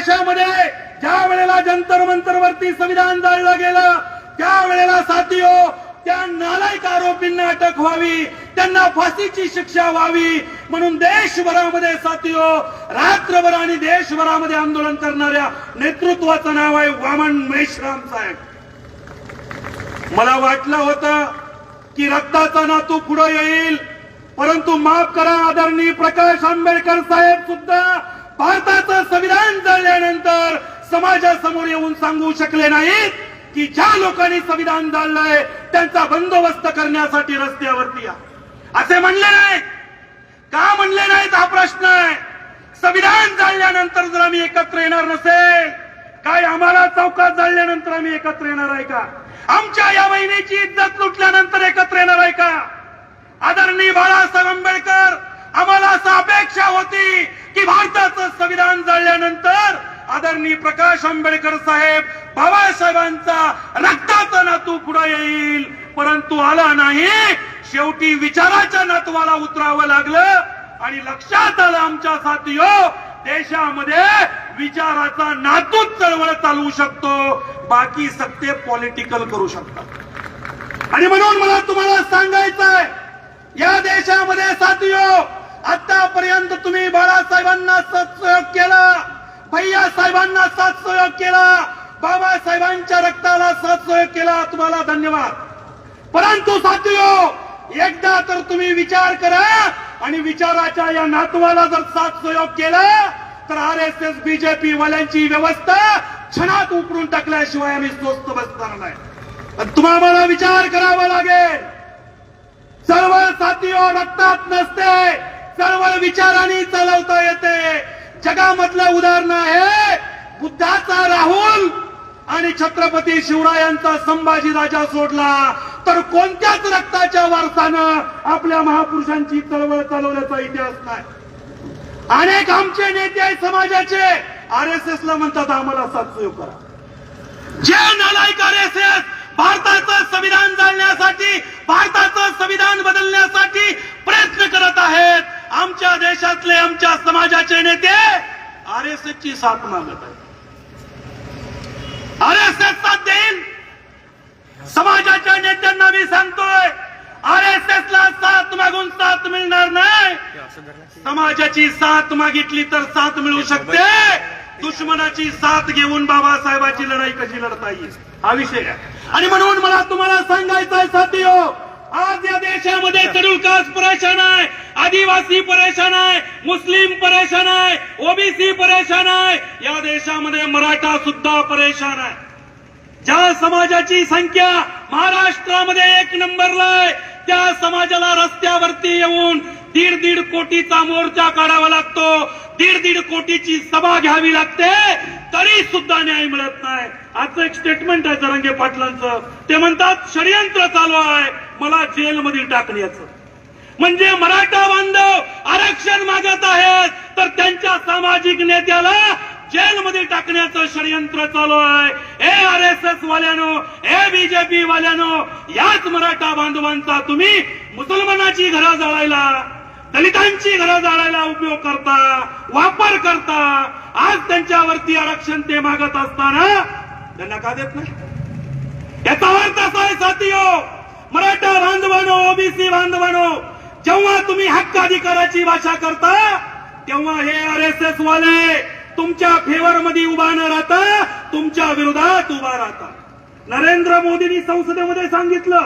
देशामध्ये ज्या वेळेला जंतर मंतर वरती संविधान जाळलं गेलं त्यावेळेला वेळेला साथियो त्या नालायक आरोपींना अटक व्हावी त्यांना फाशीची शिक्षा व्हावी म्हणून देशभरामध्ये साथीओ रात्रभर आणि देशभरामध्ये आंदोलन करणाऱ्या नेतृत्वाचं नाव आहे वामन मेश्राम साहेब. मला वाटलं होतं की रक्ताचा नातू पुढे येईल परंतु माफ करा आदरणीय प्रकाश आंबेडकर साहेब सुद्धा भारताचं संविधान जाळल्यानंतर समाजासमोर येऊन सांगू शकले नाहीत की ज्या लोकांनी संविधान जाळलंय त्यांचा बंदोबस्त करण्यासाठी रस्त्यावरती या. असे म्हणले नाहीत. का म्हणले नाहीत हा प्रश्न आहे? संविधान जाळल्यानंतर जर आम्ही एकत्र येणार नसेल काय आम्हाला चौकात जाळल्यानंतर आम्ही एकत्र येणार आहे का? आमच्या या बहिणीची इज्जत लुटल्यानंतर एकत्र येणार आहे का? आदरणीय बाळासाहेब आंबेडकर आम्हाला असं अपेक्षा होती की भारताचं झाल्यानंतर आदरणीय प्रकाश आंबेडकर साहेब बाबासाहेबांचा रक्ताचा नातू पुढे येईल. परंतु आला नाही. शेवटी विचाराच्या नातवाला उतरावं लागलं. आणि लक्षात आलं आमच्या साथियो देशामध्ये विचाराचा नातूच चळवळ चालवू शकतो. बाकी सत्ते पॉलिटिकल करू शकतात. आणि म्हणून मला तुम्हाला सांगायचं आहे या देशामध्ये साथियो आतापर्यंत तुम्ही बाळासाहेबांना सत्सहयोग केला भैया साहेबांना सत्सहयोग केला बाबासाहेबांच्या रक्ताला सत्सहयोग केला. तुम्हाला धन्यवाद. परंतु साथियो एकदा तर तुम्ही विचार करा आणि विचाराच्या या नातवाला जर साथ सहयोग केला तर आर एस एस बीजेपी वाल्यांची व्यवस्था क्षणात उकरून टाकल्याशिवाय आम्ही स्वस्त बसणार नाही. तुम्हाला विचार करावा लागेल. सर्व साथीओ रक्तात नसते. चळवळ विचाराने चालवता येते. जगामधलं उदाहरण आहे बुद्धाचा राहुल आणि छत्रपती शिवरायांचा संभाजी राजा सोडला. तर कोणत्याच रक्ताच्या वारसानं आपल्या महापुरुषांची चळवळ चालवण्याचा इतिहास नाही अनेक आमचे नेते समाजाचे. आर एस एस ला म्हणतात आम्हाला साथ करा. जे नालायक आर एस एस भारताचं संविधान जाळण्यासाठी भारताचं संविधान बदलण्यासाठी प्रयत्न करत आहेत. आमच्या देशातले आमच्या समाजाचे नेते आर एस एस ची साथ मागत आहेत. आर एस एस साथ देईल समाजाच्या नेत्यांना मी सांगतोय आर एस एस ला साथ मागून साथ मिळणार नाही. समाजाची साथ मागितली तर साथ मिळू शकते. दुश्मनाची साथ घेऊन बाबासाहेबाची लढाई कशी लढता येईल? हा विषय आहे. आणि म्हणून मला तुम्हाला सांगायचं आहे साथियो आज या देशामध्ये तरुण कास परेशान आहे आदिवासी परेशान आहे मुस्लिम परेशान आहे ओबीसी परेशान आहे या देशामध्ये मराठा सुद्धा परेशान आहे. ज्या समाजाची संख्या महाराष्ट्रामध्ये एक नंबरला आहे त्या समाजाला रस्त्यावरती येऊन दीड दीड कोटीचा मोर्चा काढावा लागतो. दीड दीड कोटीची सभा घ्यावी लागते तरी सुद्धा न्याय मिळत नाही. आजचं एक स्टेटमेंट आहे जरंगे पाटलांचं. ते म्हणतात षडयंत्र चालू आहे मला जेलमध्ये टाकण्याचं. म्हणजे मराठा बांधव आरक्षण मागत आहेत. तर त्यांच्या सामाजिक नेत्याला जेलमध्ये टाकण्याचं षडयंत्र चालू आहे. ए आर एस एस वाल्यानो ए बीजेपी वाल्यानो याच मराठा बांधवांचा तुम्ही मुसलमानाची घरं जाळायला दलितांची घरं जाळायला उपयोग करता वापर करता. आज त्यांच्यावरती आरक्षण ते मागत असताना त्यांना का देत नाही? याचा अर्थ असा आहे साथियो मराठा बांधवानो ओबीसी बांधवानो जेव्हा तुम्ही हक्क अधिकाराची भाषा करता तेव्हा हे आर एस एस वाले तुमच्या फेवर मध्ये उभा न राहता तुमच्या विरोधात उभा राहता. नरेंद्र मोदींनी संसदेमध्ये सांगितलं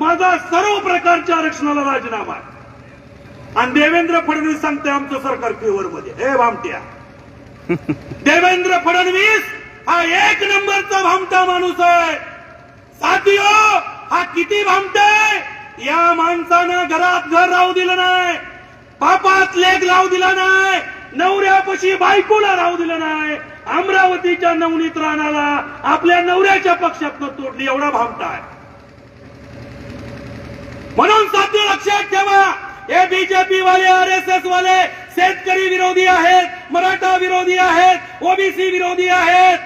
माझा सर्व प्रकारच्या आरक्षणाला राजीनामा आहे. आणि देवेंद्र फडणवीस सांगते आमचं सरकार फेवर मध्ये. हे भामट्या. देवेंद्र फडणवीस हा एक नंबरचा भामटा माणूस आहे. साथियो हा किती भामटाय या माणसानं घरात घर राहू दिलं नाही. पापात लेख लावू दिला नाही. नवऱ्यापाशी बायकोला राहू दिलं नाही. अमरावतीच्या नवनीत राणाला आपल्या नवऱ्याच्या पक्षातनं तोडली. एवढा भामटा आहे. म्हणून साध्य लक्षात ठेवा हे बीजेपी वाले आर एस एस वाले शेतकरी विरोधी आहेत मराठा विरोधी आहेत ओबीसी विरोधी आहेत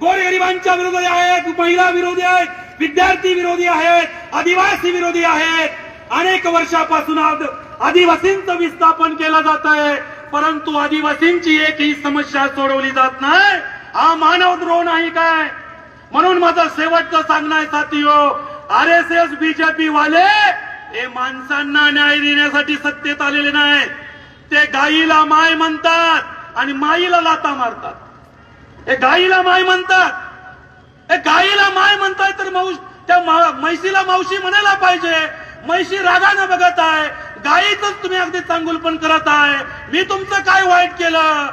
गोरगरिबांच्या विरोधी आहेत महिला विरोधी आहेत विद्यार्थी विरोधी आहेत आदिवासी विरोधी आहेत. अनेक वर्षापासून आज आदिवासींचं विस्थापन केलं जात आहे. परंतु आदिवासींची एकही समस्या सोडवली जात नाही. हा मानवद्रोह नाही काय? म्हणून माझं शेवटचं सांगणं आहे साथी हो आर एस एस बीजेपी वाले हे माणसांना न्याय देण्यासाठी सत्तेत आलेले नाही ते गाईला माय म्हणतात आणि माईला लाता मारतात. हे गाईला माय म्हणतात. गायीला गाईला माय म्हणताय तर माऊस त्या म्हैशीला मावशी म्हणायला पाहिजे. म्हैशी रागानं बघत आहे. गाईच तुम्ही अगदी चांगुलपण करत आहे. मी तुमचं काय वाईट केलं?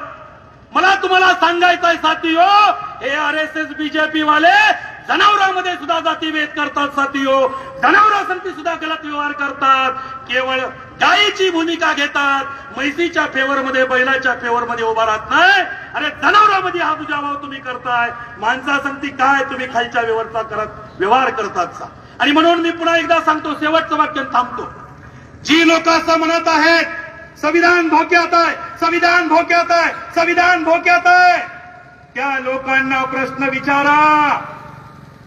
मला तुम्हाला सांगायचं आहे साथी हो हे आर एस एस बीजेपी वाले जनावरांमध्ये सुद्धा जातीभेद करतात साथी हो जनावरांसाठी सुद्धा गलत व्यवहार करतात. केवळ गायीची भूमिका घेतात. म्हैसीच्या फेवर मध्ये बैलाच्या फेवर मध्ये उभा राहत नाही. अरे जनावरांमध्ये हा दुजाभाव तुम्ही करताय. माणसासंगती काय तुम्ही खालच्या व्यवहारचा करत व्यवहार करतात सा. आणि म्हणून मी पुन्हा एकदा सांगतो शेवटचं वाक्य थांबतो. जी लोक असं म्हणत आहेत संविधान धोक्यात आहे संविधान धोक्यात आहे संविधान धोक्यात आहे. त्या लोकांना प्रश्न विचारा.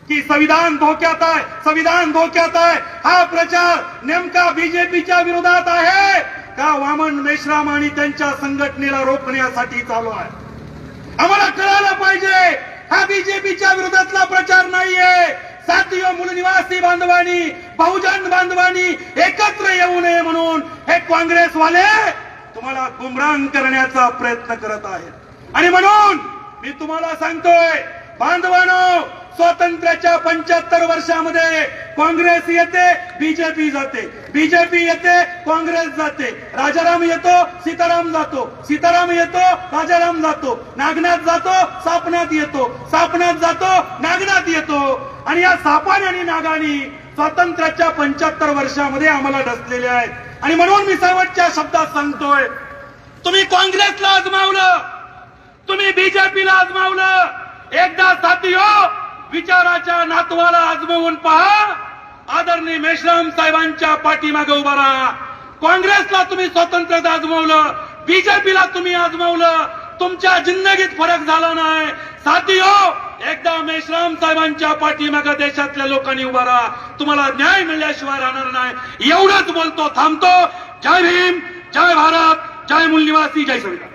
की संविधान धोक्यात आहे संविधान धोक्यात आहे. हा प्रचार नेमका बीजेपीच्या विरोधात आहे का वामन मेश्राम आणि त्यांच्या संघटनेला रोखण्यासाठी चालू आहे? आम्हाला कळायला पाहिजे हा बीजेपीच्या विरोधातला प्रचार नाहीये. साथीय मूल निवासी बांधवानी बहुजन बांधवानी एकत्र येऊ नये म्हणून हे काँग्रेसवाले तुम्हाला गुमरांग करण्याचा प्रयत्न करत आहेत. आणि म्हणून मी तुम्हाला सांगतोय बांधवानो स्वातंत्र्याच्या पंच्याहत्तर वर्षामध्ये काँग्रेस येते बीजेपी जाते. बीजेपी येते काँग्रेस जाते. राजाराम येतो सीताराम जातो. सीताराम येतो राजाराम जातो. नागनाथ जातो सापनाथ येतो. सापनाथ जातो नागनाथ येतो. आणि या सापाने आणि नागानी स्वातंत्र्याच्या पंच्याहत्तर वर्षामध्ये आम्हाला डसलेले आहेत. आणि म्हणून मी शेवटच्या शब्दात सांगतोय तुम्ही काँग्रेसला आजमावलं तुम्ही बीजेपीला आजमावलं. एकदा साथी हो विचाराच्या नातवाला आजमवून पहा. आदरणीय मेश्राम साहेबांच्या पाठीमागे उभा राहा. काँग्रेसला तुम्ही स्वातंत्र्यात आजमावलं बीजेपीला तुम्ही आजमावलं. तुमच्या जिंदगीत फरक झाला नाही. साथी हो एकदा मेश्राम साहेबांच्या पाठीमागे देशातल्या लोकांनी उभा राहा. तुम्हाला न्याय मिळल्याशिवाय राहणार नाही. एवढंच बोलतो थांबतो. जय भीम जय भारत जय मूल निवासी जय संविधान.